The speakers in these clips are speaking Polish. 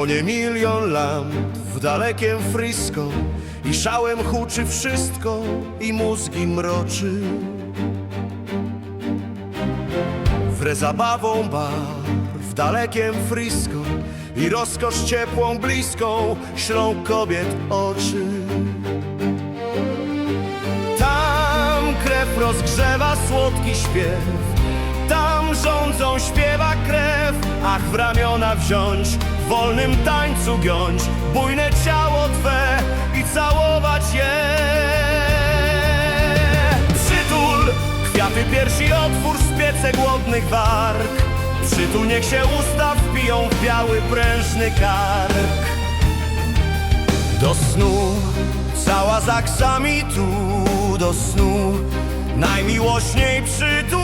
Płonie milion lamp w dalekiem Frisco I szałem huczy wszystko i mózgi mroczy. Wre zabawą bar w dalekiem Frisco I rozkosz ciepłą bliską ślą kobiet oczy. Tam krew rozgrzewa słodki śpiew Tam rządzą śpiewa krew Ach w ramiona wziąć W wolnym tańcu giąć Bujne ciało Twe I całować je. Przytul Kwiaty piersi otwór Spiece głodnych warg. Przytul niech się usta wpiją W biały prężny kark. Do snu, cała z aksamitu Do snu, najmiłośniej przytul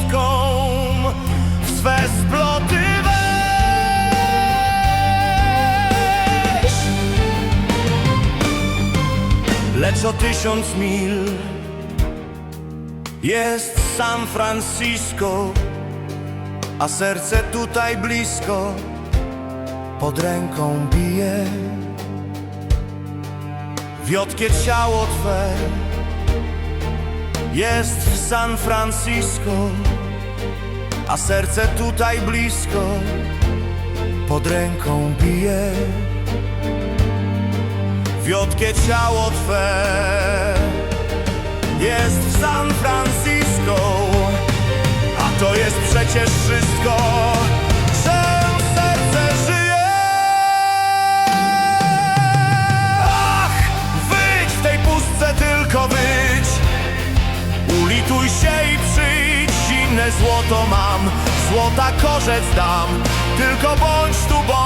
słodką W swe sploty weź Lecz o tysiąc mil Jest San Francisco a serce tutaj blisko pod ręką bije. Wiotkie ciało Twe jest w San Francisco, a serce tutaj blisko pod ręką bije. Wiotkie ciało Twe jest w San Francisco. A to jest przecież wszystko, złoto mam, złota korzec dam. Tylko bądź tu, bądź.